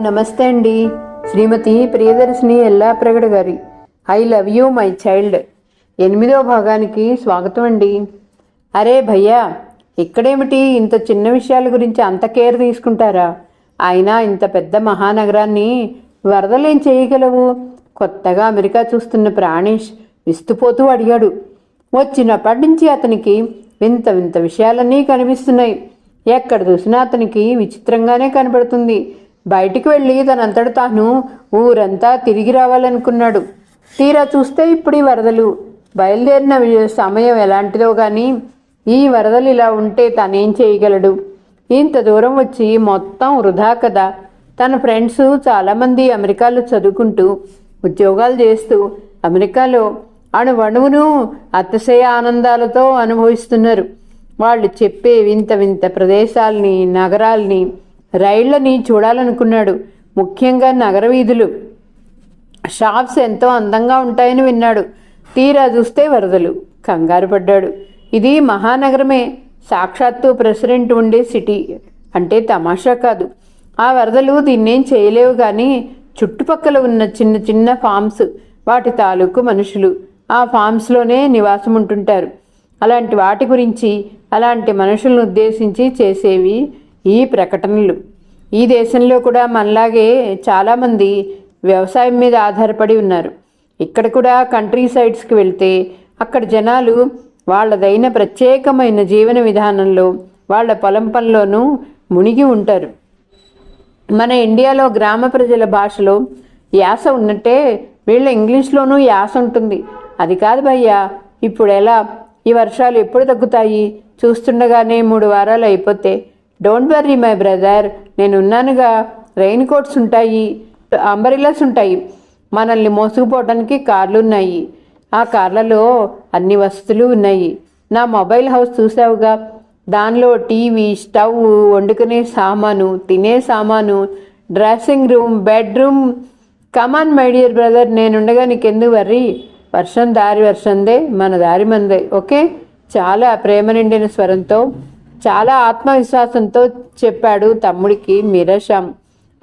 నమస్తే అండి. శ్రీమతి ప్రియదర్శిని ఎల్లా ప్రగడ గారి. I love you my child. ఎనిమిదో భాగానికి స్వాగతం అండి. అరే భయ్యా ఇక్కడేమిటి? ఇంత చిన్న విషయాల గురించి అంత కేర్ తీసుకుంటారా? అయినా ఇంత పెద్ద మహానగరాన్ని వరదలేం చేయగలవు? కొత్తగా అమెరికా చూస్తున్న ప్రాణేష్ విస్తుపోతూ అడిగాడు. వచ్చినప్పటి నుంచి అతనికి వింత వింత విషయాలన్నీ కనిపిస్తున్నాయి. ఎక్కడ చూసినా అతనికి విచిత్రంగానే కనబడుతుంది బయటికి వెళ్ళి తనంతట తాను ఊరంతా తిరిగి రావాలనుకున్నాడు. తీరా చూస్తే ఇప్పుడు ఈ వరదలు బయలుదేరిన సమయం ఎలాంటిదో కానీ ఈ వరదలు ఇలా ఉంటే తనేం చేయగలడు? ఇంత దూరం వచ్చి మొత్తం వృధా కదా. తన ఫ్రెండ్స్ చాలామంది అమెరికాలో చదువుకుంటూ ఉద్యోగాలు చేస్తూ అమెరికాలో అణువణువును అతిశయ ఆనందాలతో అనుభవిస్తున్నారు. వాళ్ళు చెప్పే వింత వింత ప్రదేశాల్ని నగరాల్ని రైళ్ళని చూడాలనుకున్నాడు. ముఖ్యంగా నగర వీధులు. షాప్స్ ఎంతో అందంగా ఉంటాయని విన్నాడు. తీరా చూస్తే వరదలు. కంగారు పడ్డాడు. ఇది మహానగరమే. సాక్షాత్తు ప్రెసిడెంట్ ఉండే సిటీ. అంటే తమాషా కాదు. ఆ వరదలు దీన్నేం చేయలేవు కానీ చుట్టుపక్కల ఉన్న చిన్న చిన్న ఫామ్స్ వాటి తాలూకు మనుషులు ఆ ఫామ్స్లోనే నివాసం ఉంటుంటారు అలాంటి వాటి గురించి అలాంటి మనుషులను ఉద్దేశించి చేసేవి ఈ ప్రకటనలు. ఈ దేశంలో కూడా మనలాగే చాలామంది వ్యవసాయం మీద ఆధారపడి ఉన్నారు. ఇక్కడ కూడా కంట్రీ సైడ్స్కి వెళ్తే అక్కడ జనాలు వాళ్ళదైన ప్రత్యేకమైన జీవన విధానంలో వాళ్ళ పొలం పనిలోనూ మునిగి ఉంటారు. మన ఇండియాలో గ్రామ ప్రజల భాషలో యాస ఉన్నట్టే వీళ్ళ ఇంగ్లీష్లోనూ యాస ఉంటుంది. అది కాదు భయ్యా ఇప్పుడు ఎలా? ఈ వర్షాలు ఎప్పుడు తగ్గుతాయి? చూస్తుండగానే మూడు వారాలు అయిపోతే డోంట్ వర్రీ మై బ్రదర్ నేను ఉన్నానుగా రెయిన్ కోట్స్ ఉంటాయి. అంబరిలాస్ ఉంటాయి. మనల్ని మోసుకుపోవడానికి కార్లు ఉన్నాయి ఆ కార్లలో అన్ని వసతులు ఉన్నాయి. నా మొబైల్ హౌస్ చూసావుగా? దానిలో టీవీ స్టవ్ వండుకునే సామాను తినే సామాను dressing room bedroom. Come on my dear brother నేనుండగా నీకెందుకు వర్రీ? వర్షం దారి వర్షందే మన దారి మందే ఓకే? చాలా ప్రేమ నిండిన స్వరంతో చాలా ఆత్మవిశ్వాసంతో చెప్పాడు తమ్ముడికి మిరషం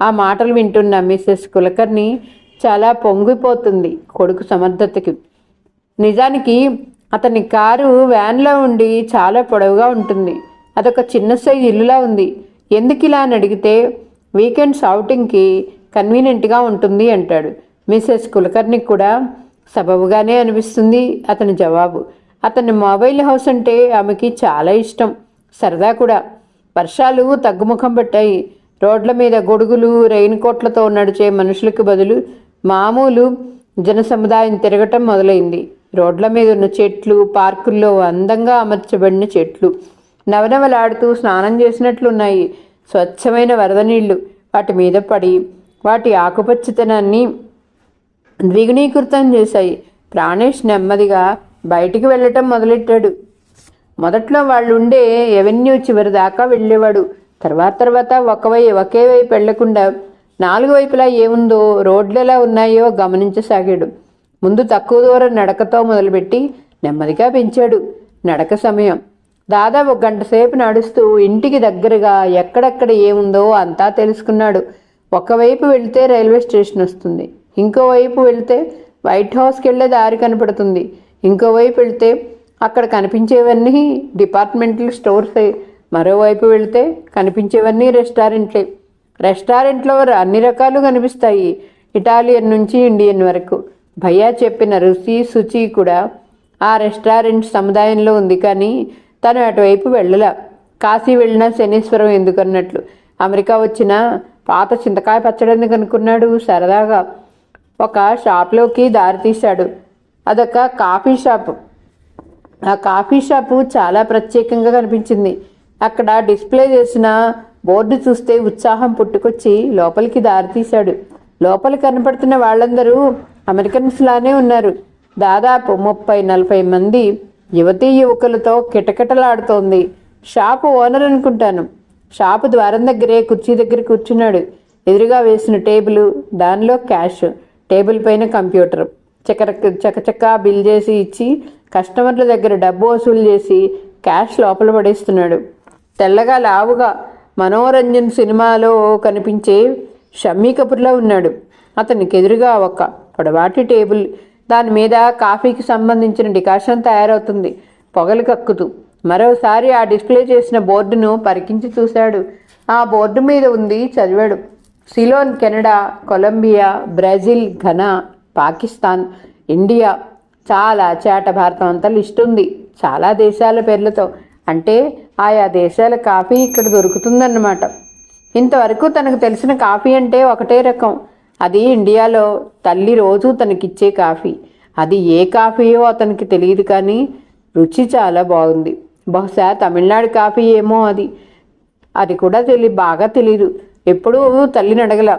ఆ మాటలు వింటున్న మిస్సెస్ కులకర్ణి చాలా పొంగిపోతుంది కొడుకు సమర్థతకి. నిజానికి అతని కారు వ్యాన్లో ఉండి చాలా పొడవుగా ఉంటుంది. అదొక చిన్న సైజ్ ఇల్లులా ఉంది. ఎందుకు ఇలా అని అడిగితే వీకెండ్స్ అవుటింగ్కి కన్వీనియంట్గా ఉంటుంది అంటాడు. మిసెస్ కులకర్ణికి కూడా సబబుగానే అనిపిస్తుంది అతని జవాబు. అతని మొబైల్ హౌస్ అంటే ఆమెకి చాలా ఇష్టం. సరదా కూడా. వర్షాలు తగ్గుముఖం పట్టాయి. రోడ్ల మీద గొడుగులు రెయిన్ కోట్లతో నడిచే మనుషులకు బదులు మామూలు జన సముదాయం తిరగటం మొదలైంది. రోడ్ల మీద ఉన్న చెట్లు పార్కుల్లో అందంగా అమర్చబడిన చెట్లు. నవనవలాడుతూ స్నానం చేసినట్లున్నాయి. స్వచ్ఛమైన వరద నీళ్ళు వాటి మీద పడి వాటి ఆకుపచ్చతనాన్ని ద్విగుణీకృతం చేశాయి. ప్రాణేష్ నెమ్మదిగా బయటికి వెళ్ళటం మొదలెట్టాడు. మొదట్లో వాళ్ళు ఉండే ఎవెన్యూ చివరి దాకా వెళ్ళేవాడు. తర్వాత తర్వాత ఒకవై ఒకే వైపు వెళ్ళకుండా నాలుగు వైపులా ఏముందో రోడ్లు ఎలా ఉన్నాయో గమనించసాగాడు. ముందు తక్కువ దూరం నడకతో మొదలుపెట్టి నెమ్మదిగా పెంచాడు. నడక సమయం. దాదాపు ఒక గంట సేపు నడుస్తూ ఇంటికి దగ్గరగా ఎక్కడెక్కడ ఏముందో అంతా తెలుసుకున్నాడు. ఒకవైపు వెళ్తే రైల్వే స్టేషన్ వస్తుంది. ఇంకోవైపు వెళ్తే వైట్ హౌస్కి వెళ్ళే దారి కనపడుతుంది. ఇంకోవైపు వెళితే అక్కడ కనిపించేవన్నీ డిపార్ట్మెంటల్ స్టోర్సే. మరోవైపు వెళితే కనిపించేవన్నీ రెస్టారెంట్లే. రెస్టారెంట్లో అన్ని రకాలు కనిపిస్తాయి. ఇటాలియన్ నుంచి ఇండియన్ వరకు. భయ్యా చెప్పిన రుచి శుచి కూడా ఆ రెస్టారెంట్ సముదాయంలో ఉంది కానీ తను అటువైపు వెళ్ళలా. కాశీ వెళ్ళిన శనీశ్వరం ఎందుకన్నట్లు. అమెరికా వచ్చిన పాత చింతకాయ పచ్చడి ఎందుకు అనుకున్నాడు? సరదాగా. ఒక షాప్లోకి దారి తీశాడు. అదొక కాఫీ షాప్. ఆ కాఫీ షాపు చాలా ప్రత్యేకంగా కనిపించింది. అక్కడ డిస్ప్లే చేసిన బోర్డు చూస్తే ఉత్సాహం పుట్టుకొచ్చి లోపలికి దారి తీశాడు. లోపల కనపడుతున్న వాళ్ళందరూ అమెరికన్స్ లానే ఉన్నారు. దాదాపు ముప్పై నలభై మంది యువతీ యువకులతో కిటకిటలాడుతోంది. షాపు ఓనర్ అనుకుంటాను. షాపు ద్వారం దగ్గరే కుర్చీ దగ్గర కూర్చున్నాడు. ఎదురుగా వేసిన టేబుల్ దానిలో క్యాష్ టేబుల్ పైన కంప్యూటర్. చకర చకచకా బిల్ చేసి ఇచ్చి కస్టమర్ల దగ్గర డబ్బు వసూలు చేసి క్యాష్ లోపల పడేస్తున్నాడు. తెల్లగా లావుగా మనోరంజన్ సినిమాలో కనిపించే షమ్మీ కపూర్లా ఉన్నాడు. అతనికి ఎదురుగా ఒక పొడవాటి టేబుల్. దాని మీద కాఫీకి సంబంధించిన డికాషన్ తయారవుతుంది. పొగలు కక్కుతూ. మరోసారి ఆ డిస్ప్లే చేసిన బోర్డును పరికించి చూశాడు. ఆ బోర్డు మీద ఉంది చదివాడు. Ceylon Canada Colombia Brazil Ghana Pakistan India చాలా చేట భారతం అంతా లిస్ట్ ఉంది. చాలా దేశాల పేర్లతో. అంటే ఆయా దేశాల కాఫీ ఇక్కడ దొరుకుతుందన్నమాట. ఇంతవరకు తనకు తెలిసిన కాఫీ అంటే ఒకటే రకం. అది ఇండియాలో తల్లి రోజు తనకిచ్చే కాఫీ. అది ఏ కాఫీయో అతనికి తెలియదు కానీ రుచి చాలా బాగుంది. బహుశా తమిళనాడు కాఫీ ఏమో అది. అది కూడా తెలి బాగా తెలియదు ఎప్పుడూ తల్లిని అడగల.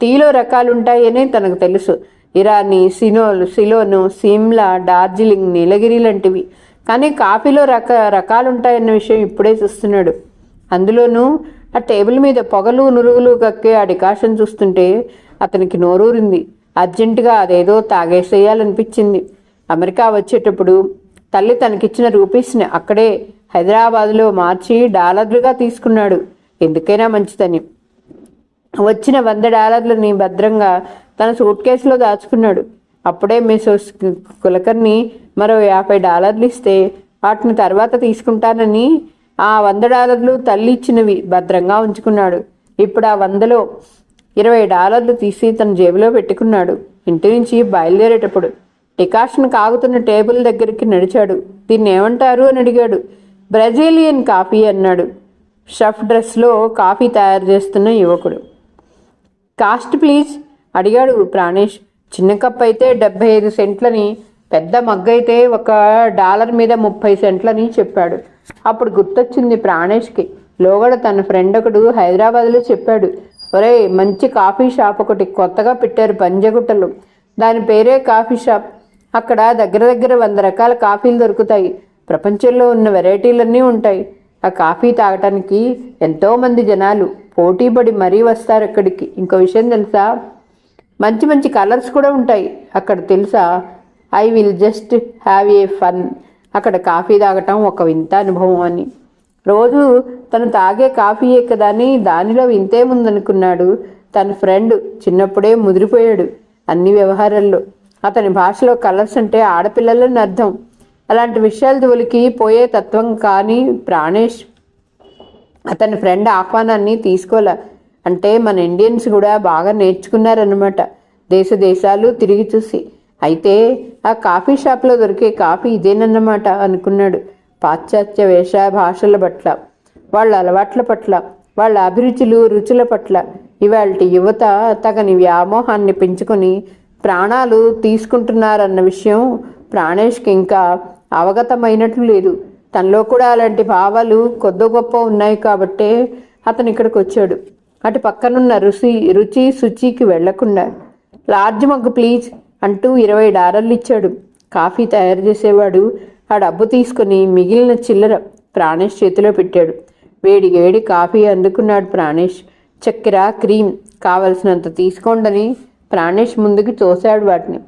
టీలో రకాలు ఉంటాయని తనకు తెలుసు. ఇరానీ సినోలు సిలోను సిమ్లా డార్జిలింగ్ నీలగిరి లాంటివి. కానీ కాఫీలో రక రకాలు ఉంటాయన్న విషయం ఇప్పుడే చూస్తున్నాడు. అందులోనూ ఆ టేబుల్ మీద పొగలు నురుగులు కక్కే ఆ డికాషన్ చూస్తుంటే అతనికి నోరూరింది. అర్జెంటుగా అదేదో తాగేసేయాలనిపించింది. అమెరికా వచ్చేటప్పుడు తల్లి తనకిచ్చిన రూపీస్ని అక్కడే హైదరాబాదులో మార్చి డాలర్లుగా తీసుకున్నాడు. ఎందుకైనా మంచిదని. వచ్చిన వంద డాలర్లని భద్రంగా తన సూట్ కేసులో దాచుకున్నాడు. అప్పుడే మిసోస్ కులకర్ని మరో యాభై డాలర్లు ఇస్తే వాటిని తర్వాత తీసుకుంటానని ఆ వంద డాలర్లు తల్లి ఇచ్చినవి భద్రంగా ఉంచుకున్నాడు. ఇప్పుడు ఆ వందలో ఇరవై డాలర్లు తీసి తన జేబులో పెట్టుకున్నాడు. ఇంటి నుంచి బయలుదేరేటప్పుడు డికాషన్ కాగుతున్న టేబుల్ దగ్గరికి నడిచాడు. దీన్ని ఏమంటారు అని అడిగాడు. బ్రెజిలియన్ కాఫీ అన్నాడు. షఫ్ డ్రెస్లో కాఫీ తయారు చేస్తున్న యువకుడు. Cost please? అడిగాడు ప్రాణేష్. చిన్న కప్ అయితే డెబ్బై ఐదు సెంట్లని పెద్ద మగ్గ అయితే ఒక డాలర్ మీద ముప్పై సెంట్లని చెప్పాడు. అప్పుడు గుర్తొచ్చింది ప్రాణేష్కి. లోగడ తన ఫ్రెండ్ ఒకడు హైదరాబాద్లో చెప్పాడు. ఒరేయ్ మంచి కాఫీ షాప్ ఒకటి కొత్తగా పెట్టారు పంజగుట్టలో. దాని పేరే కాఫీ షాప్. అక్కడ దగ్గర దగ్గర వంద రకాల కాఫీలు దొరుకుతాయి. ప్రపంచంలో ఉన్న వెరైటీలన్నీ ఉంటాయి. ఆ కాఫీ తాగటానికి ఎంతోమంది జనాలు పోటీపడి మరీ వస్తారు అక్కడికి. ఇంకో విషయం తెలుసా? మంచి మంచి కలర్స్ కూడా ఉంటాయి. అక్కడ తెలుసా? I will just have a fun. అక్కడ కాఫీ తాగటం ఒక వింత అనుభవం అని. రోజు తను తాగే కాఫీయే కదా అని దానిలో వింతే ముందనుకున్నాడు. తన ఫ్రెండ్ చిన్నప్పుడే ముదిరిపోయాడు అన్ని వ్యవహారాల్లో. అతని భాషలో కలర్స్ అంటే ఆడపిల్లలని అర్థం. అలాంటి విషయాలు జోలికి పోయే తత్వం కానీ ప్రాణేష్ అతని ఫ్రెండ్ ఆహ్వానాన్ని తీసుకోలే. అంటే మన ఇండియన్స్ కూడా బాగా నేర్చుకున్నారనమాట దేశ దేశాలు తిరిగి చూసి. అయితే ఆ కాఫీ షాప్లో దొరికే కాఫీ ఇదేనన్నమాట అనుకున్నాడు. పాశ్చాత్య వేష భాషల పట్ల వాళ్ళ అలవాట్ల పట్ల వాళ్ళ అభిరుచులు రుచుల పట్ల. ఇవాళ యువత తగని వ్యామోహాన్ని పెంచుకొని ప్రాణాలు తీసుకుంటున్నారన్న విషయం ప్రాణేష్కి ఇంకా అవగతమైనట్లు లేదు. తనలో కూడా అలాంటి భావాలు కొద్ది గొప్ప ఉన్నాయి కాబట్టే అతను ఇక్కడికి వచ్చాడు. అటు పక్కనున్న రుచి రుచి శుచికి వెళ్ళకుండా లార్జ్ మగ్గు ప్లీజ్ అంటూ ఇరవై డాలర్లు ఇచ్చాడు. కాఫీ తయారు చేసేవాడు ఆ డబ్బు తీసుకుని మిగిలిన చిల్లర ప్రాణేష్ చేతిలో పెట్టాడు. వేడి వేడి కాఫీ అందుకున్నాడు ప్రాణేష్. చక్కెర క్రీమ్ కావలసినంత తీసుకోండని ప్రాణేష్ ముందుకు తోశాడు వాటిని.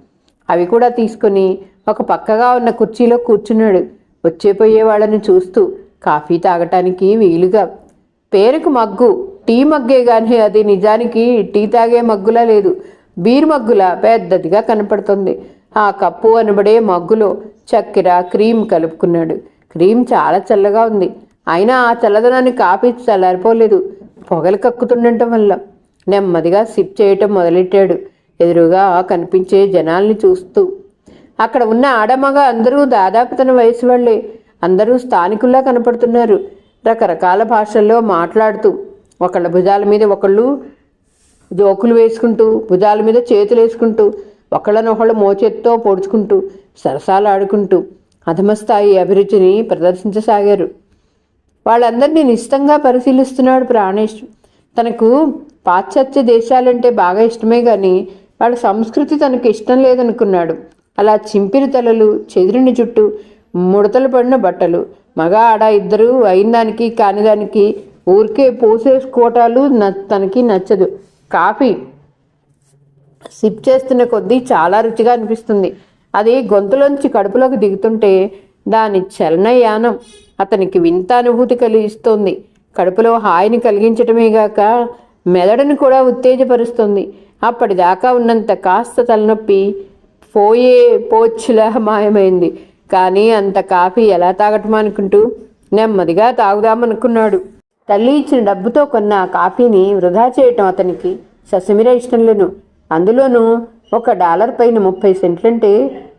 అవి కూడా తీసుకొని ఒక పక్కగా ఉన్న కుర్చీలో కూర్చున్నాడు. వచ్చేపోయే వాళ్ళని చూస్తూ కాఫీ తాగటానికి వీలుగా. పేరుకు మగ్గు. టీ మగ్గే కానీ అది నిజానికి టీ తాగే మగ్గులా లేదు. బీర్ మగ్గులా పెద్దదిగా కనపడుతుంది. ఆ కప్పు అనబడే మగ్గులో చక్కెర క్రీమ్ కలుపుకున్నాడు. క్రీమ్ చాలా చల్లగా ఉంది. అయినా ఆ చల్లదనాన్ని కాఫీ చల్లారిపోలేదు. పొగలు కక్కుతుండటం వల్ల నెమ్మదిగా సిప్ చేయటం మొదలెట్టాడు. ఎదురుగా కనిపించే జనాల్ని చూస్తూ అక్కడ ఉన్న ఆడమగ అందరూ దాదాపు తన వయసు వాళ్ళే. అందరూ స్థానికుల్లా కనపడుతున్నారు. రకరకాల భాషల్లో మాట్లాడుతూ ఒకళ్ళ భుజాల మీద ఒకళ్ళు జోకులు వేసుకుంటూ భుజాల మీద చేతులు వేసుకుంటూ ఒకళ్ళనొకళ్ళు మోచేత్తో పొడుచుకుంటూ సరసాలు ఆడుకుంటూ అధమస్థాయి అభిరుచిని ప్రదర్శించసాగారు. వాళ్ళందరినీ నిశ్చితంగా పరిశీలిస్తున్నాడు ప్రాణేష్. తనకు పాశ్చాత్య దేశాలంటే బాగా ఇష్టమే కానీ వాళ్ళ సంస్కృతి తనకు ఇష్టం లేదనుకున్నాడు. అలా చింపిన తలలు చెదిరిన జుట్టు ముడతలు పడిన బట్టలు. మగ ఆడ ఇద్దరు అయిన దానికి కాని దానికి ఊరికే పోసేసుకోవటాలు న తనకి నచ్చదు. కాఫీ సిప్ చేస్తున్న కొద్దీ చాలా రుచిగా అనిపిస్తుంది. అది గొంతులోంచి కడుపులోకి దిగుతుంటే దాని చలన యానం అతనికి వింత అనుభూతి కలిగిస్తోంది. కడుపులో హాయిని కలిగించటమే గాక మెదడును కూడా ఉత్తేజపరుస్తుంది. అప్పటిదాకా ఉన్నంత కాస్త తలనొప్పి పోయే పోచ్చులా మాయమైంది కానీ అంత కాఫీ ఎలా తాగటం అనుకుంటూ నెమ్మదిగా తాగుదామనుకున్నాడు. తల్లి ఇచ్చిన డబ్బుతో కొన్న కాఫీని వృధా చేయటం అతనికి ససిమిర ఇష్టం లేను. అందులోనూ ఒక డాలర్ పైన ముప్పై సెంట్లంటే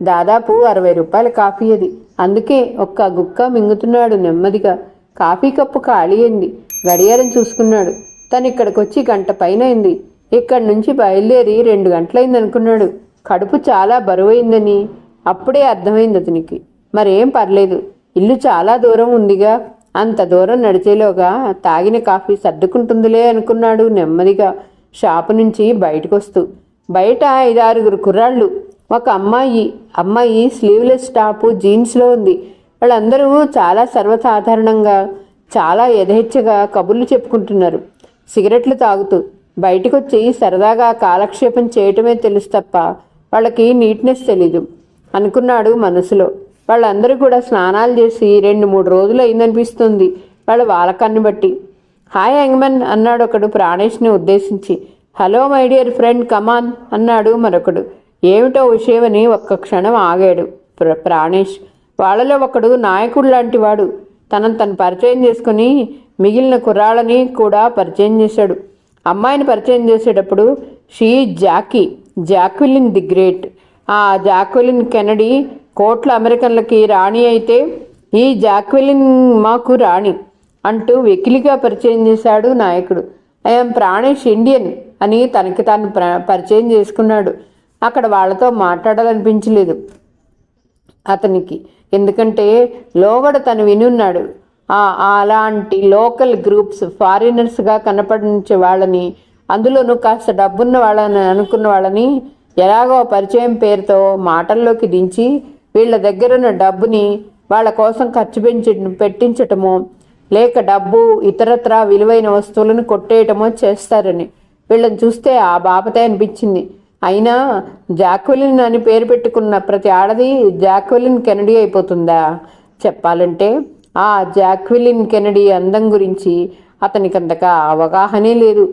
దాదాపు అరవై రూపాయల కాఫీ అది. అందుకే ఒక్క గుక్క మింగుతున్నాడు నెమ్మదిగా. కాఫీ కప్పు ఖాళీ అయింది. గడియారం చూసుకున్నాడు. తను ఇక్కడికి వచ్చి గంట పైన అయింది. ఇక్కడి నుంచి బయలుదేరి రెండు గంటలైంది అనుకున్నాడు కడుపు చాలా బరువైందని. అప్పుడే అర్థమైంది అతనికి. మరేం పర్లేదు. ఇల్లు చాలా దూరం ఉందిగా. అంత దూరం నడిచేలోగా తాగిన కాఫీ సర్దుకుంటుందిలే అనుకున్నాడు నెమ్మదిగా. షాపు నుంచి బయటకొస్తూ బయట ఐదారుగురు కుర్రాళ్ళు ఒక అమ్మాయి. అమ్మాయి స్లీవ్లెస్ టాపు జీన్స్లో ఉంది. వాళ్ళందరూ చాలా సర్వసాధారణంగా చాలా యథేచ్ఛగా కబుర్లు చెప్పుకుంటున్నారు. సిగరెట్లు తాగుతూ బయటకొచ్చి సరదాగా కాలక్షేపం చేయటమే తెలుసు తప్ప వాళ్ళకి నీట్నెస్ తెలీదు. అనుకున్నాడు మనసులో. వాళ్ళందరూ కూడా స్నానాలు చేసి రెండు మూడు రోజులు అయిందనిపిస్తుంది వాళ్ళ వాలకాన్ని బట్టి. హాయ్ యంగ్మన్ అన్నాడు ఒకడు ప్రాణేష్ని ఉద్దేశించి. Hello my dear friend come on అన్నాడు మరొకడు. ఏమిటో విషయమని ఒక్క క్షణం ఆగాడు ప్ర ప్రాణేష్. వాళ్ళలో ఒకడు నాయకుడు లాంటి వాడు. తనను తను పరిచయం చేసుకుని మిగిలిన కుర్రాళ్ళని కూడా పరిచయం చేశాడు. అమ్మాయిని పరిచయం చేసేటప్పుడు she Jackie. Jacqueline the great. ఆ జాక్విలిన్ కెనడీ కోట్ల అమెరికన్లకి రాణి అయితే ఈ జాక్విలిన్ మాకు రాణి అంటూ వెకిలిగా పరిచయం చేశాడు నాయకుడు. ఐఎమ్ ప్రాణేష్ ఇండియన్ అని తనకి తాను ప్ర పరిచయం చేసుకున్నాడు. అక్కడ వాళ్ళతో మాట్లాడాలనిపించలేదు అతనికి. ఎందుకంటే లోగడ తను వినున్నాడు. ఉన్నాడు అలాంటి లోకల్ గ్రూప్స్ ఫారినర్స్గా కనపడించే వాళ్ళని అందులోనూ కాస్త డబ్బున్న వాళ్ళని అనుకున్న వాళ్ళని ఎలాగో పరిచయం పేరుతో మాటల్లోకి దించి వీళ్ళ దగ్గరున్న డబ్బుని వాళ్ళ కోసం ఖర్చు పెంచి పెట్టించటమో లేక డబ్బు ఇతరత్రా విలువైన వస్తువులను కొట్టేయటమో చేస్తారని వీళ్ళని చూస్తే ఆ బాపతే అనిపించింది. అయినా జాక్వెలిన్ అని పేరు పెట్టుకున్న ప్రతి ఆడది జాక్వెలిన్ కెనడీ అయిపోతుందా? చెప్పాలంటే ఆ జాక్వెలిన్ కెనడీ అందం గురించి అతనికి అంతగా అవగాహనే లేదు.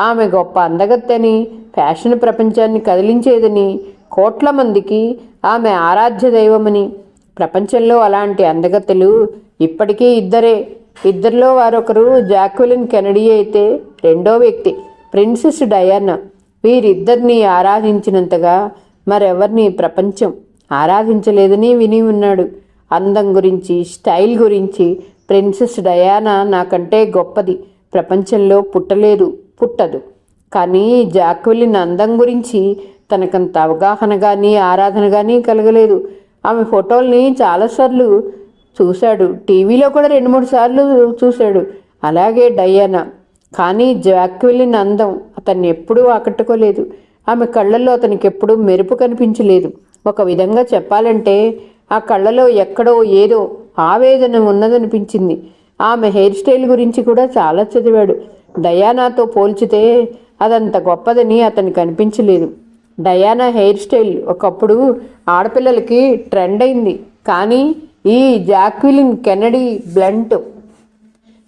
ఆమె గొప్ప అందగత్తెని ఫ్యాషన్ ప్రపంచాన్ని కదిలించేదని కోట్ల మందికి ఆమె ఆరాధ్య దైవమని. ప్రపంచంలో అలాంటి అందగత్తెలు ఇప్పటికీ ఇద్దరే. ఇద్దరిలో వారొకరు జాక్విలిన్ కెనడీ అయితే రెండో వ్యక్తి ప్రిన్సెస్ డయానా. వీరిద్దరిని ఆరాధించినంతగా మరెవరిని ప్రపంచం ఆరాధించలేదని విని ఉన్నాడు. అందం గురించి స్టైల్ గురించి ప్రిన్సెస్ డయానా నాకంటే గొప్పది. ప్రపంచంలో పుట్టలేదు. పుట్టదు. కానీ జాక్వెలిన్ అందం గురించి తనకంత అవగాహన కానీ ఆరాధన కానీ కలగలేదు. ఆమె ఫోటోల్ని చాలాసార్లు చూశాడు. టీవీలో కూడా రెండు మూడు సార్లు చూశాడు. అలాగే డయానా. కానీ జాక్వెలిన్ అందం అతన్ని ఎప్పుడూ ఆకట్టుకోలేదు. ఆమె కళ్ళల్లో అతనికి ఎప్పుడూ మెరుపు కనిపించలేదు. ఒక విధంగా చెప్పాలంటే ఆ కళ్ళలో ఎక్కడో ఏదో ఆవేదన ఉన్నదనిపించింది. ఆమె హెయిర్ స్టైల్ గురించి కూడా చాలా చదివాడు. డయానాతో పోల్చితే అదంత గొప్పదని అతనికి అనిపించలేదు. డయానా హెయిర్ స్టైల్ ఒకప్పుడు ఆడపిల్లలకి ట్రెండ్ అయింది. కానీ ఈ Jacqueline Kennedy blunt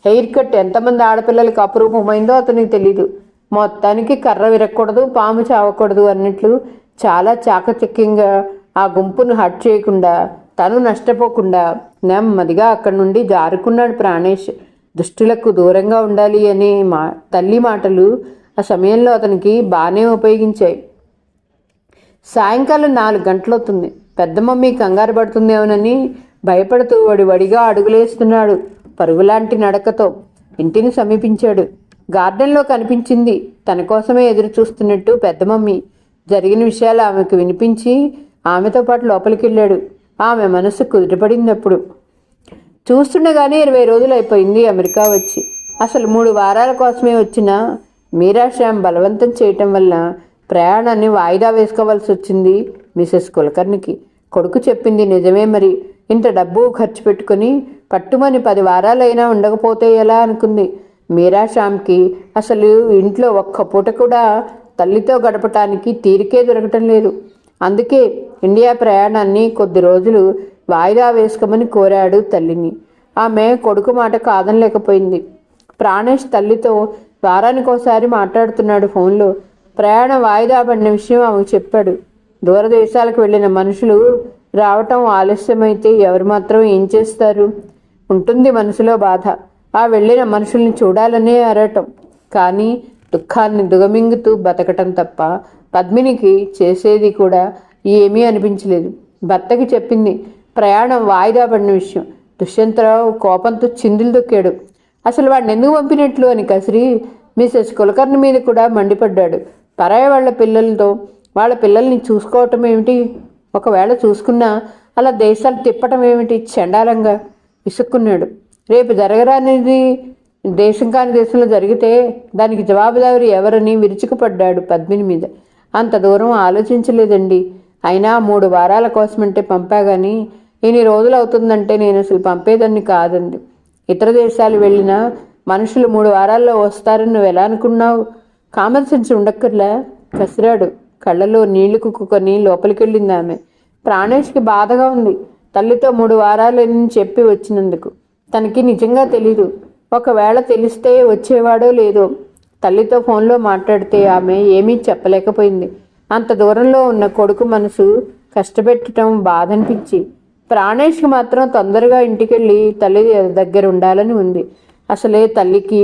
hair cut ఎంతమంది ఆడపిల్లలకి అపురూపమైందో అతనికి తెలీదు. మొత్తానికి కర్ర విరగకూడదు పాము చావకూడదు అన్నట్లు చాలా చాకచక్యంగా ఆ గుంపును హట్ చేయకుండా తను నష్టపోకుండా నెమ్మదిగా అక్కడి నుండి జారుకున్నాడు ప్రాణేష్. దుష్టులకు దూరంగా ఉండాలి అనే మా తల్లి మాటలు ఆ సమయంలో అతనికి బాగానే ఉపయోగించాయి. సాయంకాలం నాలుగు గంటలవుతుంది. పెద్ద మమ్మీ కంగారు పడుతుందేమోనని భయపడుతూ వాడు వడిగా అడుగులేస్తున్నాడు పరుగులాంటి నడకతో ఇంటిని సమీపించాడు. గార్డెన్లో కనిపించింది తన కోసమే ఎదురు చూస్తున్నట్టు పెద్ద మమ్మీ. జరిగిన విషయాలు ఆమెకు వినిపించి ఆమెతో పాటు లోపలికి వెళ్ళాడు ఆమె మనసు కుదిరిపడినప్పుడు అప్పుడు చూస్తుండగానే ఇరవై రోజులు అయిపోయింది అమెరికా వచ్చి. అసలు మూడు వారాల కోసమే వచ్చిన మీరాశ్యామ్ బలవంతం చేయటం వల్ల ప్రయాణాన్ని వాయిదా వేసుకోవాల్సి వచ్చింది మిసెస్ కులకర్ణికి. కొడుకు చెప్పింది నిజమే మరి. ఇంత డబ్బు ఖర్చు పెట్టుకుని పట్టుమని పది వారాలైనా ఉండకపోతే ఎలా అనుకుంది. మీరాశ్యామ్కి అసలు ఇంట్లో ఒక్క పూట కూడా తల్లితో గడపటానికి తీరికే దొరకటం లేదు. అందుకే ఇండియా ప్రయాణాన్ని కొద్ది రోజులు వాయిదా వేసుకోమని కోరాడు తల్లిని. ఆమె కొడుకు మాట కాదనలేకపోయింది. ప్రాణేష్ తల్లితో వారానికోసారి మాట్లాడుతున్నాడు ఫోన్లో. ప్రయాణం వాయిదా పడిన విషయం ఆమెకు చెప్పాడు. దూరదేశాలకు వెళ్ళిన మనుషులు రావటం ఆలస్యమైతే ఎవరు మాత్రం ఏం చేస్తారు? ఉంటుంది మనసులో బాధ. ఆ వెళ్ళిన మనుషుల్ని చూడాలనే అరటం. కానీ దుఃఖాన్ని దుగమింగుతూ బతకటం తప్ప పద్మినికి చేసేది కూడా ఏమీ అనిపించలేదు. భర్తకి చెప్పింది ప్రయాణం వాయిదా పడిన విషయం. దుష్యంతరావు కోపంతో చిందులు దొక్కాడు. అసలు వాడిని ఎందుకు పంపినట్లు అని కసిరి మిసెస్ కులకర్ణి మీద కూడా మండిపడ్డాడు. పరాయి వాళ్ళ పిల్లలతో వాళ్ళ పిల్లల్ని చూసుకోవటం ఏమిటి? ఒకవేళ చూసుకున్నా అలా దేశాలు తిప్పటం ఏమిటి? చండాలంగా విసుక్కున్నాడు. రేపు జరగరానిది దేశం కాని దేశంలో జరిగితే దానికి జవాబుదారి ఎవరని విరుచుకుపడ్డాడు పద్మిని మీద. అంత దూరం ఆలోచించలేదండి. అయినా మూడు వారాల కోసమంటే పంపా కానీ ఇన్ని రోజులు అవుతుందంటే నేను అసలు పంపేదాన్ని కాదండి ఇతర దేశాలు వెళ్ళినా మనుషులు మూడు వారాల్లో వస్తారని నువ్వు ఎలా అనుకున్నావు? కామన్ సెన్స్ ఉండక్కర్లా? కసిరాడు. కళ్ళలో నీళ్ళు కుక్కుకొని లోపలికెళ్ళింది ఆమె. ప్రాణేష్కి బాధగా ఉంది. తల్లితో మూడు వారాలని చెప్పి వచ్చినందుకు. తనకి నిజంగా తెలీదు. ఒకవేళ తెలిస్తే వచ్చేవాడో లేదో. తల్లితో ఫోన్లో మాట్లాడితే ఆమె ఏమీ చెప్పలేకపోయింది. అంత దూరంలో ఉన్న కొడుకు మనసు కష్టపెట్టడం బాధ అనిపించి ప్రాణేష్కి మాత్రం తొందరగా ఇంటికెళ్ళి తల్లి దగ్గర ఉండాలని ఉంది. అసలే తల్లికి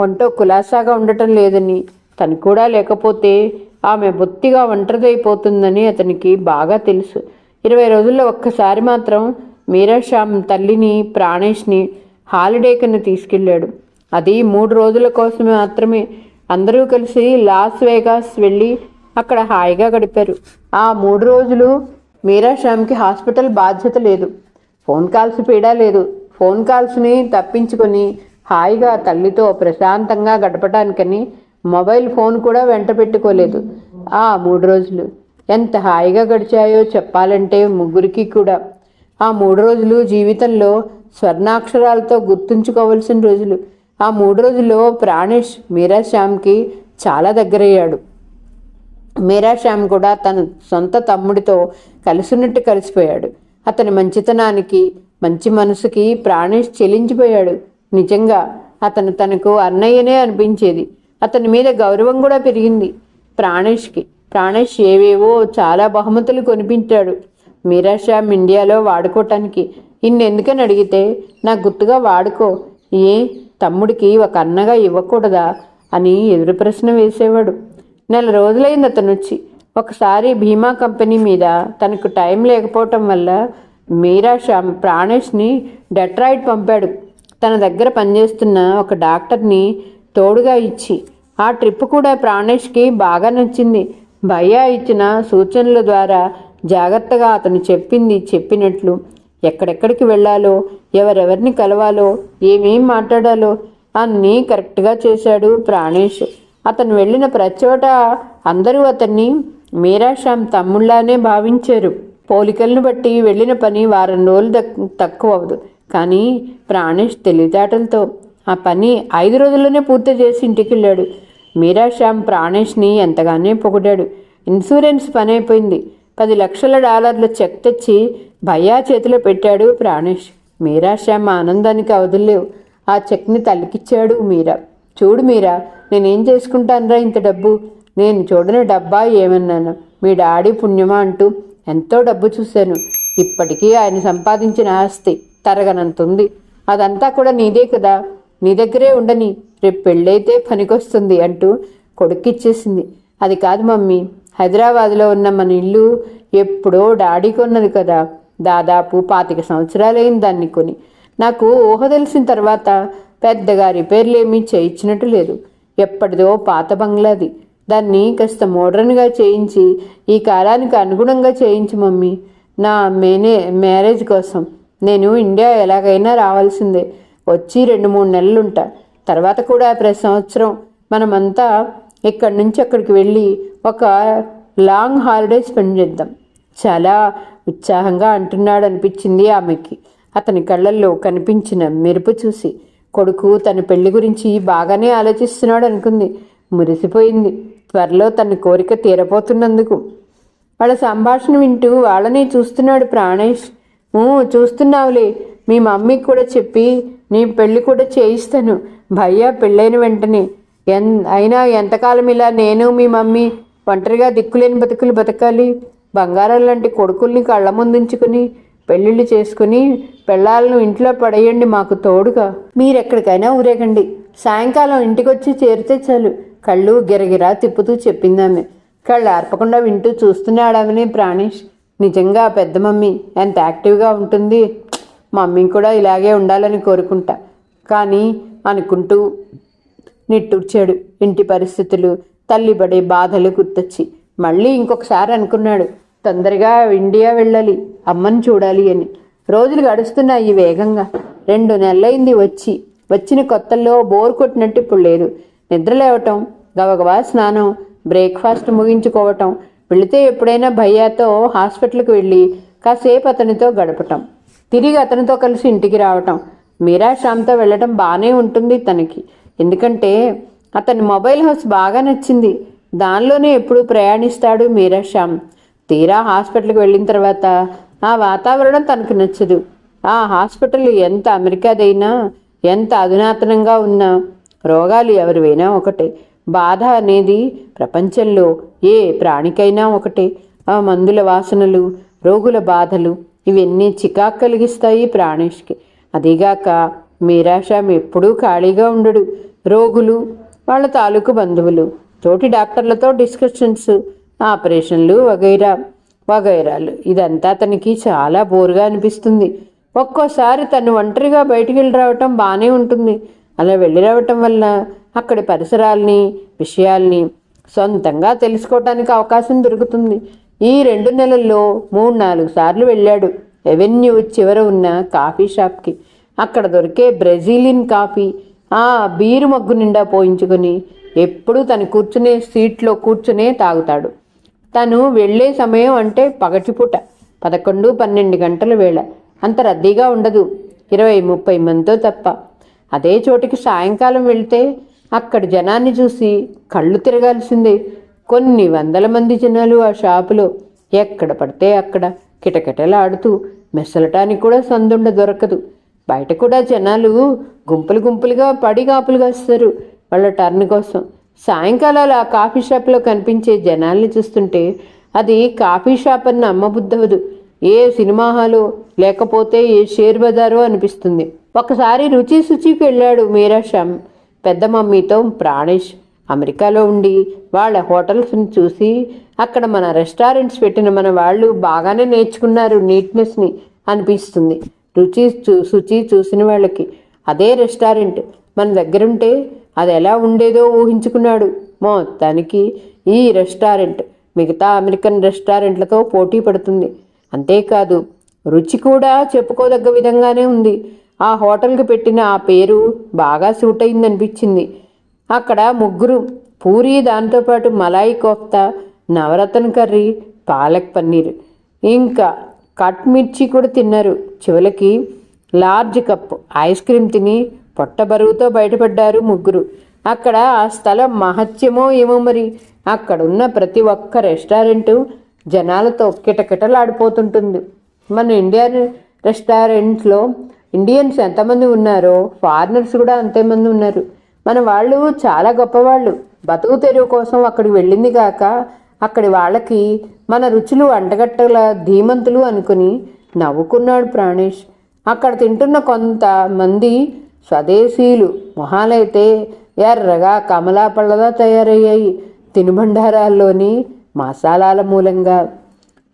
ఒంటో కులాసాగా ఉండటం లేదని తను కూడా లేకపోతే ఆమె బొత్తిగా ఒంటరిదైపోతుందని అతనికి బాగా తెలుసు. ఇరవై రోజుల్లో ఒక్కసారి మాత్రం మీరాశ్యామ్ తల్లిని ప్రాణేష్ని హాలిడే కింద తీసుకెళ్ళాడు. అది మూడు రోజుల కోసం మాత్రమే. అందరూ కలిసి లాస్ వేగాస్ వెళ్ళి అక్కడ హాయిగా గడిపారు. ఆ మూడు రోజులు మీరాశ్యామ్కి హాస్పిటల్ బాధ్యత లేదు. ఫోన్ కాల్స్ పీడా లేదు. ఫోన్ కాల్స్ని తప్పించుకొని హాయిగా తల్లితో ప్రశాంతంగా గడపడానికని మొబైల్ ఫోన్ కూడా వెంట పెట్టుకోలేదు. ఆ మూడు రోజులు. ఎంత హాయిగా గడిచాయో చెప్పాలంటే ముగ్గురికి కూడా. ఆ మూడు రోజులు జీవితంలో స్వర్ణాక్షరాలతో గుర్తుంచుకోవలసిన రోజులు. ఆ మూడు రోజుల్లో ప్రాణేష్ మీరా శ్యామ్కి చాలా దగ్గరయ్యాడు. మీరాశ్యామ్ కూడా తన సొంత తమ్ముడితో కలిసినట్టు కలిసిపోయాడు. అతని మంచితనానికి మంచి మనసుకి ప్రాణేష్ చెలించిపోయాడు. నిజంగా అతను తనకు అన్నయ్యనే అనిపించేది. అతని మీద గౌరవం కూడా పెరిగింది. ప్రాణేష్కి ప్రాణేష్ ఏవేవో చాలా బహుమతులు కొనిపించాడు. మీరాశ్యామ్ ఇండియాలో వాడుకోవటానికి ఇన్నెందుకని అడిగితే నాకు గుర్తుగా వాడుకో. ఏ తమ్ముడికి ఒక అన్నగా ఇవ్వకూడదా? అని ఎదురు ప్రశ్న వేసేవాడు. నెల రోజులైంది అతను వచ్చి ఒకసారి బీమా కంపెనీ మీద తనకు టైం లేకపోవటం వల్ల మీరా శ్యామ్ ప్రాణేష్ని డెట్రాయిడ్ పంపాడు. తన దగ్గర పనిచేస్తున్న ఒక డాక్టర్ని తోడుగా ఇచ్చి ఆ ట్రిప్ కూడా ప్రాణేష్కి బాగా నచ్చింది. భయ్యా ఇచ్చిన సూచనల ద్వారా జాగ్రత్తగా అతను చెప్పింది చెప్పినట్లు. ఎక్కడెక్కడికి వెళ్ళాలో ఎవరెవరిని కలవాలో ఏమేం మాట్లాడాలో అన్నీ కరెక్ట్గా చేశాడు ప్రాణేష్. అతను వెళ్ళిన ప్రతి చోట అందరూ అతన్ని మీరాశ్యామ్ తమ్ముళ్ళానే భావించారు. పోలికలను బట్టి వెళ్ళిన పని వారం రోజులు దక్ తక్కువ అవ్వదు. కానీ ప్రాణేష్ తెలివితేటలతో ఆ పని ఐదు రోజుల్లోనే పూర్తి చేసి ఇంటికి వెళ్ళాడు మీరాశ్యామ్ ప్రాణేష్ని ఎంతగానే పొగిడాడు. ఇన్సూరెన్స్ పని అయిపోయింది. పది లక్షల డాలర్ల చెక్ తెచ్చి భయ్యా చేతిలో పెట్టాడు ప్రాణేష్. మీరాశ్యామ్ ఆనందానికి అవదులేవు ఆ చెక్ని తలికిచ్చాడు మీరా. చూడు మీరా నేనేం చేసుకుంటానురా ఇంత డబ్బు? నేను చూడని డబ్బా ఏమన్నాను. మీ డాడీ పుణ్యమా అంటూ ఎంతో డబ్బు చూశాను. ఇప్పటికీ ఆయన సంపాదించిన ఆస్తి తరగనంత ఉంది అదంతా కూడా నీదే కదా? నీ దగ్గరే ఉండని రేపు పెళ్ళైతే పనికొస్తుంది అంటూ కొడుకిచ్చేసింది. అది కాదు మమ్మీ హైదరాబాద్లో ఉన్న మన ఇల్లు ఎప్పుడో డాడీ కొన్నది కదా. దాదాపు పాతిక సంవత్సరాలైంది దాన్ని కొని. నాకు ఊహ తెలిసిన తర్వాత పెద్దగా రిపేర్లు చేయించినట్టు లేదు. ఎప్పటిదో పాత బంగ్లాది దాన్ని కాస్త మోడర్న్గా చేయించి ఈ కాలానికి అనుగుణంగా చేయించు మమ్మీ. నా మేనే మ్యారేజ్ కోసం. నేను ఇండియా ఎలాగైనా రావాల్సిందే. వచ్చి రెండు మూడు నెలలు ఉంటా తర్వాత కూడా ప్రతి సంవత్సరం. మనమంతా ఇక్కడి నుంచి అక్కడికి వెళ్ళి ఒక లాంగ్ హాలిడే స్పెండ్ చేద్దాం. చాలా ఉత్సాహంగా అంటున్నాడు అనిపించింది ఆమెకి. అతని కళ్ళల్లో కనిపించిన మెరుపు చూసి. కొడుకు తన పెళ్ళి గురించి బాగానే ఆలోచిస్తున్నాడు అనుకుంది. మురిసిపోయింది. త్వరలో తన కోరిక తీరపోతున్నందుకు వాళ్ళ సంభాషణ వింటూ వాళ్ళని చూస్తున్నాడు ప్రాణేష్. చూస్తున్నావులే. మీ మమ్మీకి కూడా చెప్పి నీ పెళ్ళి కూడా చేయిస్తాను. భయ్యా పెళ్ళైన వెంటనే. ఎన్ అయినా ఎంతకాలం ఇలా నేను మీ మమ్మీ ఒంటరిగా దిక్కులేని బతుకులు బతకాలి? బంగారం లాంటి కొడుకుల్ని కళ్ళ ముందుంచుకుని పెళ్ళిళ్ళు చేసుకుని పెళ్ళాలను ఇంట్లో పడేయండి మాకు తోడుగా. మీరెక్కడికైనా ఊరేగండి. సాయంకాలం ఇంటికొచ్చి చేరితే చాలు. కళ్ళు గిరగిరా తిప్పుతూ చెప్పిందామె. కళ్ళు ఆర్పకుండా వింటూ చూస్తున్నాడామని ప్రాణేష్. నిజంగా పెద్ద మమ్మీ ఎంత యాక్టివ్గా ఉంటుంది. మమ్మీ కూడా ఇలాగే ఉండాలని కోరుకుంటా. కానీ అనుకుంటూ నిట్టూర్చాడు. ఇంటి పరిస్థితులు తల్లిబడే బాధలు గుర్తొచ్చి. మళ్ళీ ఇంకొకసారి అనుకున్నాడు. తొందరగా ఇండియా వెళ్ళాలి అమ్మని చూడాలి అని. రోజులు గడుస్తున్నాయి వేగంగా. రెండు నెలలైంది వచ్చి. వచ్చిన కొత్తల్లో బోర్ కొట్టినట్టు ఇప్పుడు లేదు. నిద్ర లేవటం స్నానం బ్రేక్ఫాస్ట్ ముగించుకోవటం వెళితే ఎప్పుడైనా భయ్యాతో హాస్పిటల్కి వెళ్ళి కాసేపు అతనితో గడపటం తిరిగి అతనితో కలిసి ఇంటికి రావటం. మీరా శ్యామ్తో వెళ్ళటం బాగానే ఉంటుంది తనకి. ఎందుకంటే అతని మొబైల్ హౌస్ బాగా నచ్చింది. దానిలోనే ఎప్పుడు ప్రయాణిస్తాడు మీరా శ్యామ్. తీరా హాస్పిటల్కి వెళ్ళిన తర్వాత ఆ వాతావరణం తనకు నచ్చదు. ఆ హాస్పిటల్ ఎంత అమెరికాదైనా ఎంత అధునాతనంగా ఉన్నా రోగాలు ఎవరివైనా ఒకటే. బాధ అనేది ప్రపంచంలో ఏ ప్రాణికైనా ఒకటే. ఆ మందుల వాసనలు రోగుల బాధలు ఇవన్నీ చికాకు కలిగిస్తాయి ప్రాణేష్కి. అదిగాక మీరాషాం ఎప్పుడూ ఖాళీగా ఉండడు. రోగులు వాళ్ళ తాలూకు బంధువులు తోటి డాక్టర్లతో డిస్కషన్స్ ఆపరేషన్లు వగైరా వగైరాలు. ఇదంతా అతనికి చాలా బోరుగా అనిపిస్తుంది. ఒక్కోసారి తను ఒంటరిగా బయటికి వెళ్ళి రావటం బాగానే ఉంటుంది. అలా వెళ్ళి రావటం వల్ల అక్కడి పరిసరాల్ని విషయాల్ని సొంతంగా తెలుసుకోవటానికి అవకాశం దొరుకుతుంది. ఈ రెండు నెలల్లో మూడు నాలుగు సార్లు వెళ్ళాడు ఎవెన్యూ చివర ఉన్న కాఫీ షాప్కి. అక్కడ దొరికే బ్రెజిలియన్ కాఫీ ఆ బీరు మగ్గు నిండా పోయించుకొని ఎప్పుడూ తను కూర్చునే సీట్లో కూర్చునే తాగుతాడు. తను వెళ్ళే సమయం అంటే పగటిపూట పదకొండు పన్నెండు గంటల వేళ. అంత రద్దీగా ఉండదు ఇరవై ముప్పై మందితో తప్ప. అదే చోటికి సాయంకాలం వెళ్తే అక్కడి జనాన్ని చూసి కళ్ళు తిరగాల్సిందే. కొన్ని వందల మంది జనాలు ఆ షాపులో ఎక్కడ పడితే అక్కడ కిటకిటలాడుతూ మెసలటానికి కూడా సందుండ దొరకదు. బయట కూడా జనాలు గుంపులు గుంపులుగా పడి వస్తారు వాళ్ళ టర్న్ కోసం. సాయంకాలాలు ఆ కాఫీ షాప్లో కనిపించే జనాల్ని చూస్తుంటే అది కాఫీ షాప్ అన్న అమ్మబుద్ధవదు ఏ సినిమా హాలో లేకపోతే ఏ షేర్ బజారో అనిపిస్తుంది. ఒకసారి రుచి శుచికి వెళ్ళాడు మీరా శ్యామ్. పెద్ద మమ్మీతో ప్రాణేష్. అమెరికాలో ఉండి వాళ్ళ హోటల్స్ని చూసి అక్కడ మన రెస్టారెంట్స్ పెట్టిన మన వాళ్ళు బాగానే నేర్చుకున్నారు నీట్నెస్ని అనిపిస్తుంది. రుచి చూ శుచి చూసిన వాళ్ళకి. అదే రెస్టారెంట్. మన దగ్గరుంటే అది ఎలా ఉండేదో ఊహించుకున్నాడు. మొత్తానికి ఈ రెస్టారెంట్ మిగతా అమెరికన్ రెస్టారెంట్లతో పోటీ పడుతుంది. అంతేకాదు రుచి కూడా చెప్పుకోదగ్గ విధంగానే ఉంది. ఆ హోటల్కి పెట్టిన ఆ పేరు బాగా సూట్ అయిందనిపించింది అక్కడ ముగ్గురు పూరి దాంతోపాటు మలాయి కోఫ్తా నవరత్న కర్రీ పాలక్ పన్నీర్ ఇంకా కట్ మిర్చి కూడా తిన్నారు. చివరికి లార్జ్ కప్ ఐస్ క్రీమ్ తిని పొట్ట బరువుతో బయటపడ్డారు ముగ్గురు. అక్కడ ఆ స్థలం మహత్యమో ఏమో మరి? అక్కడున్న ప్రతి ఒక్క రెస్టారెంటు జనాలతో కిటకిటలాడిపోతుంటుంది. మన ఇండియన్ రెస్టారెంట్లో ఇండియన్స్ ఎంతమంది ఉన్నారో ఫారినర్స్ కూడా అంతేమంది ఉన్నారు. మన వాళ్ళు చాలా గొప్పవాళ్ళు. బతుకు తెరువు కోసం అక్కడికి వెళ్ళింది కాక అక్కడి వాళ్ళకి మన రుచులు అంటగట్టల ధీమంతులు అనుకుని నవ్వుకున్నాడు ప్రాణేష్. అక్కడ తింటున్న కొంతమంది స్వదేశీయులు మొహాలైతే ఎర్రగా కమలా పళ్ళలా తయారయ్యాయి. తినుబండారాల్లోని మసాలాల మూలంగా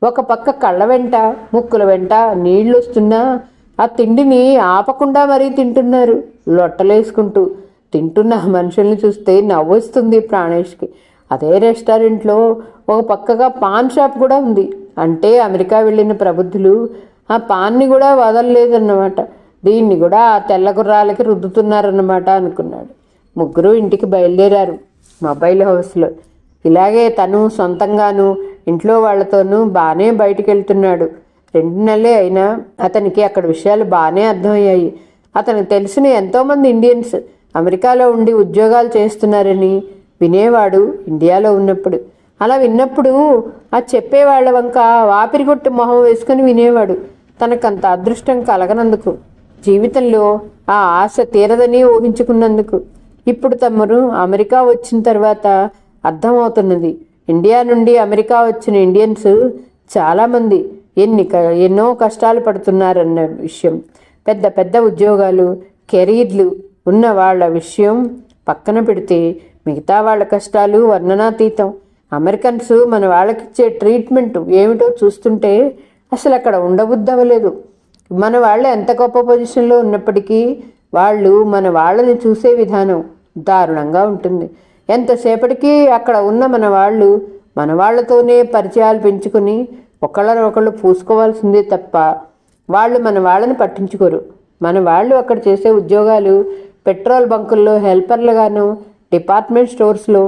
ఒక పక్క కళ్ళ వెంట ముక్కుల వెంట నీళ్ళు వస్తున్నా ఆ తిండిని ఆపకుండా మరీ తింటున్నారు. లొట్టలేసుకుంటూ తింటున్న మనుషుల్ని చూస్తే నవ్వొస్తుంది ప్రాణేష్కి. అదే రెస్టారెంట్లో ఒక పక్కగా పాన్ షాప్ కూడా ఉంది. అంటే అమెరికా వెళ్ళిన ప్రబుద్ధులు ఆ పాన్ని కూడా వదలలేదన్నమాట. దీన్ని కూడా ఆ తెల్ల గుర్రాలకి రుద్దుతున్నారన్నమాట అనుకున్నాడు. ముగ్గురు ఇంటికి బయలుదేరారు మొబైల్ హౌస్లో. ఇలాగే తను సొంతంగాను ఇంట్లో వాళ్ళతోనూ బాగానే బయటికి వెళ్తున్నాడు రెండు నెలలే అయినా అతనికి అక్కడ విషయాలు బాగానే అర్థమయ్యాయి. అతనికి తెలిసిన ఎంతోమంది ఇండియన్స్ అమెరికాలో ఉండి ఉద్యోగాలు చేస్తున్నారని వినేవాడు ఇండియాలో ఉన్నప్పుడు. అలా విన్నప్పుడు ఆ చెప్పేవాళ్ళ వంక వాపిరిగొట్టు మొహం వేసుకొని వినేవాడు. తనకంత అదృష్టం కలగనందుకు. జీవితంలో ఆ ఆశ తీరదని ఊహించుకున్నందుకు. ఇప్పుడు తమరు అమెరికా వచ్చిన తర్వాత అర్థమవుతున్నది. ఇండియా నుండి అమెరికా వచ్చిన ఇండియన్స్ చాలామంది ఎన్ని క- ఎన్నో కష్టాలు పడుతున్నారన్న విషయం. పెద్ద పెద్ద ఉద్యోగాలు కెరీర్లు ఉన్న వాళ్ళ విషయం పక్కన పెడితే మిగతా వాళ్ళ కష్టాలు వర్ణనాతీతం. అమెరికన్స్ మన వాళ్ళకిచ్చే ట్రీట్మెంట్ ఏమిటో చూస్తుంటే అసలు అక్కడ ఉండబుద్దవలేదు మన వాళ్ళు ఎంత గొప్ప పొజిషన్లో ఉన్నప్పటికీ వాళ్ళు మన వాళ్ళని చూసే విధానం దారుణంగా ఉంటుంది. ఎంతసేపటికి అక్కడ ఉన్న మన వాళ్ళు మన వాళ్ళతోనే పరిచయాలు పెంచుకొని ఒకళ్ళనొకళ్ళు పూసుకోవాల్సిందే తప్ప వాళ్ళు మన వాళ్ళని పట్టించుకోరు. మన వాళ్ళు అక్కడ చేసే ఉద్యోగాలు పెట్రోల్ బంకుల్లో హెల్పర్లుగాను డిపార్ట్మెంట్ స్టోర్స్లో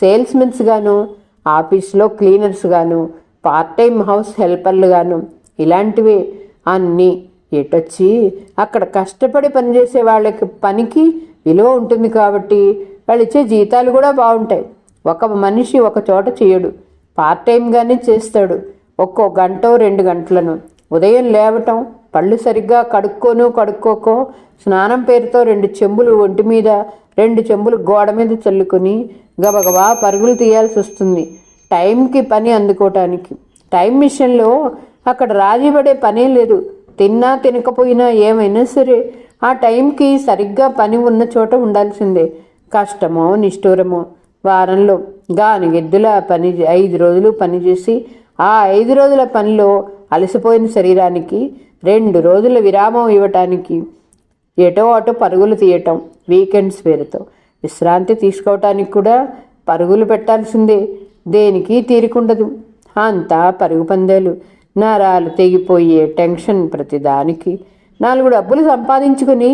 సేల్స్మెన్స్ గాను ఆఫీస్లో క్లీనర్స్గాను పార్ట్ టైం హౌస్ హెల్పర్లుగాను ఇలాంటివే. అన్నీ ఎటొచ్చి అక్కడ కష్టపడి పనిచేసే వాళ్ళకి పనికి విలువ ఉంటుంది కాబట్టి వాళ్ళు ఇచ్చే జీతాలు కూడా బాగుంటాయి. ఒక మనిషి ఒక చోట చేయడు. పార్ట్ టైంగానే చేస్తాడు. ఒక్కో గంట రెండు గంటలను. ఉదయం లేవటం పళ్ళు సరిగ్గా కడుక్కోను కడుక్కోకో స్నానం పేరుతో రెండు చెంబులు ఒంటి మీద రెండు చెంబులు గోడ మీద చల్లుకొని గబగబా పరుగులు తీయాల్సి వస్తుంది టైంకి పని అందుకోవటానికి టైం మిషన్లో అక్కడ రాజీ పడే పనే లేదు. తిన్నా తినకపోయినా ఏమైనా సరే ఆ టైంకి సరిగ్గా పని ఉన్న చోట ఉండాల్సిందే. కష్టమో నిష్ఠూరమో వారంలో గాని ఎద్దుల పని ఐదు రోజులు పనిచేసి ఆ ఐదు రోజుల పనిలో అలసిపోయిన శరీరానికి రెండు రోజుల విరామం ఇవ్వటానికి ఎటో అటో పరుగులు తీయటం వీకెండ్స్ పేరుతో విశ్రాంతి తీసుకోవటానికి కూడా పరుగులు పెట్టాల్సిందే. దేనికి తీరికుండదు. అంతా పరుగు పందేలు. నరాలు తెగిపోయే టెన్షన్ ప్రతిదానికి నాలుగు డబ్బులు సంపాదించుకుని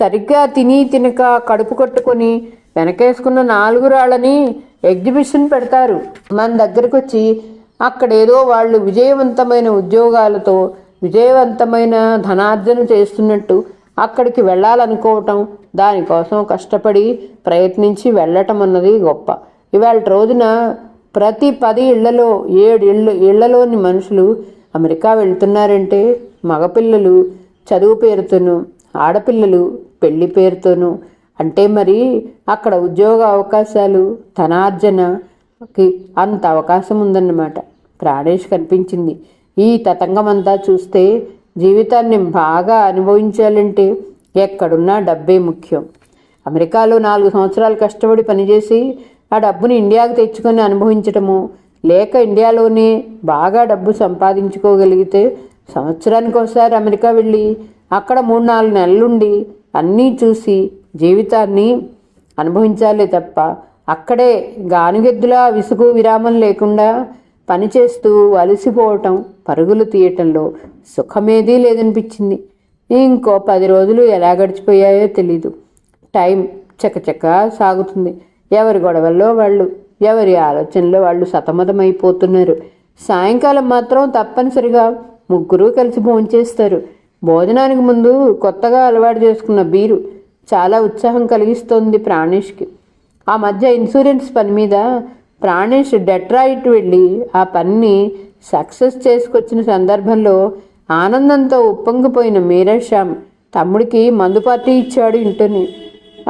సరిగ్గా తిని తినక కడుపు కొట్టుకొని వెనకేసుకున్న నాలుగు రాళ్ళని ఎగ్జిబిషన్ పెడతారు. మన దగ్గరకు వచ్చి అక్కడేదో వాళ్ళు విజయవంతమైన ఉద్యోగాలతో విజయవంతమైన ధనార్జన చేస్తున్నట్టు అక్కడికి వెళ్ళాలనుకోవటం దానికోసం కష్టపడి ప్రయత్నించి వెళ్ళటం అన్నది గొప్ప. ఇవాళ రోజున ప్రతి పది ఇళ్ళలో ఏడు ఇళ్ళు ఇళ్ళలోని మనుషులు అమెరికా వెళ్తున్నారంటే మగపిల్లలు చదువు పేరుతోనూ ఆడపిల్లలు పెళ్ళి పేరుతోనూ అంటే మరి అక్కడ ఉద్యోగ అవకాశాలు ధనార్జనకి అంత అవకాశం ఉందన్నమాట. ప్రాణేష్ కనిపించింది. ఈ తతంగం అంతా చూస్తే జీవితాన్ని బాగా అనుభవించాలంటే ఎక్కడున్నా డబ్బే ముఖ్యం. అమెరికాలో నాలుగు సంవత్సరాలు కష్టపడి పనిచేసి ఆ డబ్బుని ఇండియాకు తెచ్చుకొని అనుభవించటము లేక ఇండియాలోనే బాగా డబ్బు సంపాదించుకోగలిగితే సంవత్సరానికి ఒకసారి అమెరికా వెళ్ళి అక్కడ మూడు నాలుగు నెలలుండి అన్నీ చూసి జీవితాన్ని అనుభవించాలే తప్ప అక్కడే గానుగెద్దులా విసుగు విరామం లేకుండా పనిచేస్తూ అలసిపోవటం పరుగులు తీయటంలో సుఖమేదీ లేదనిపించింది. ఇంకో పది రోజులు ఎలా గడిచిపోయాయో తెలీదు. టైం చకచక సాగుతుంది. ఎవరి గొడవల్లో వాళ్ళు ఎవరి ఆలోచనలో వాళ్ళు సతమతమైపోతున్నారు. సాయంకాలం మాత్రం తప్పనిసరిగా ముగ్గురు కలిసి భోంచేస్తారు భోజనానికి ముందు కొత్తగా అలవాటు చేసుకున్న బీరు చాలా ఉత్సాహం కలిగిస్తోంది ప్రాణేష్కి. ఆ మధ్య ఇన్సూరెన్స్ పని మీద ప్రాణేష్ డెట్రాయిట్ వెళ్ళి ఆ పనిని సక్సెస్ చేసుకొచ్చిన సందర్భంలో ఆనందంతో ఉప్పొంగిపోయిన మీరా శ్యామ్ తమ్ముడికి మందు పార్టీ ఇచ్చాడు ఇంటర్ని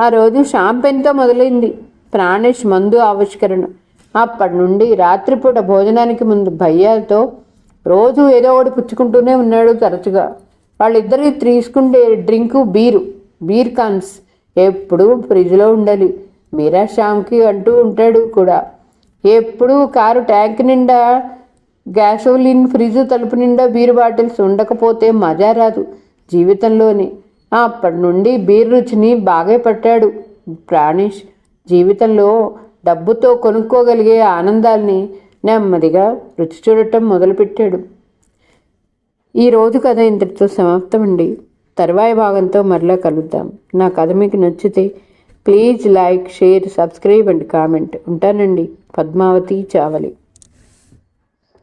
ఆ రోజు షాంపెన్తో మొదలైంది. ప్రాణేష్ మందు ఆవిష్కరణ. అప్పటి నుండి రాత్రిపూట భోజనానికి ముందు భయ్యాలతో రోజు ఏదో ఒకటి పుచ్చుకుంటూనే ఉన్నాడు తరచుగా. వాళ్ళిద్దరికి తీసుకుండే డ్రింకు బీరు బీర్ కాన్స్ ఎప్పుడూ ఫ్రిడ్జ్లో ఉండాలి. మీరా శ్యామ్కి అంటూ ఉంటాడు కూడా. ఎప్పుడూ కారు ట్యాంక్ నిండా గ్యాసోలిన్ ఫ్రిడ్జ్ తలుపు నిండా బీర్ బాటిల్స్ ఉండకపోతే మజా రాదు జీవితంలోని. అప్పటి నుండి బీర్ రుచిని బాగా పట్టాడు ప్రాణేష్ జీవితంలో డబ్బుతో కొనుక్కోగలిగే ఆనందాల్ని నెమ్మదిగా రుచి చూడటం మొదలుపెట్టాడు. ఈ రోజు కథ ఇంతటితో సమాప్తమండి. తర్వాయి భాగంతో మరలా కలుద్దాం. నా కథ మీకు నచ్చితే please like share subscribe and comment. ఉంటానండి. పద్మావతి చావలి.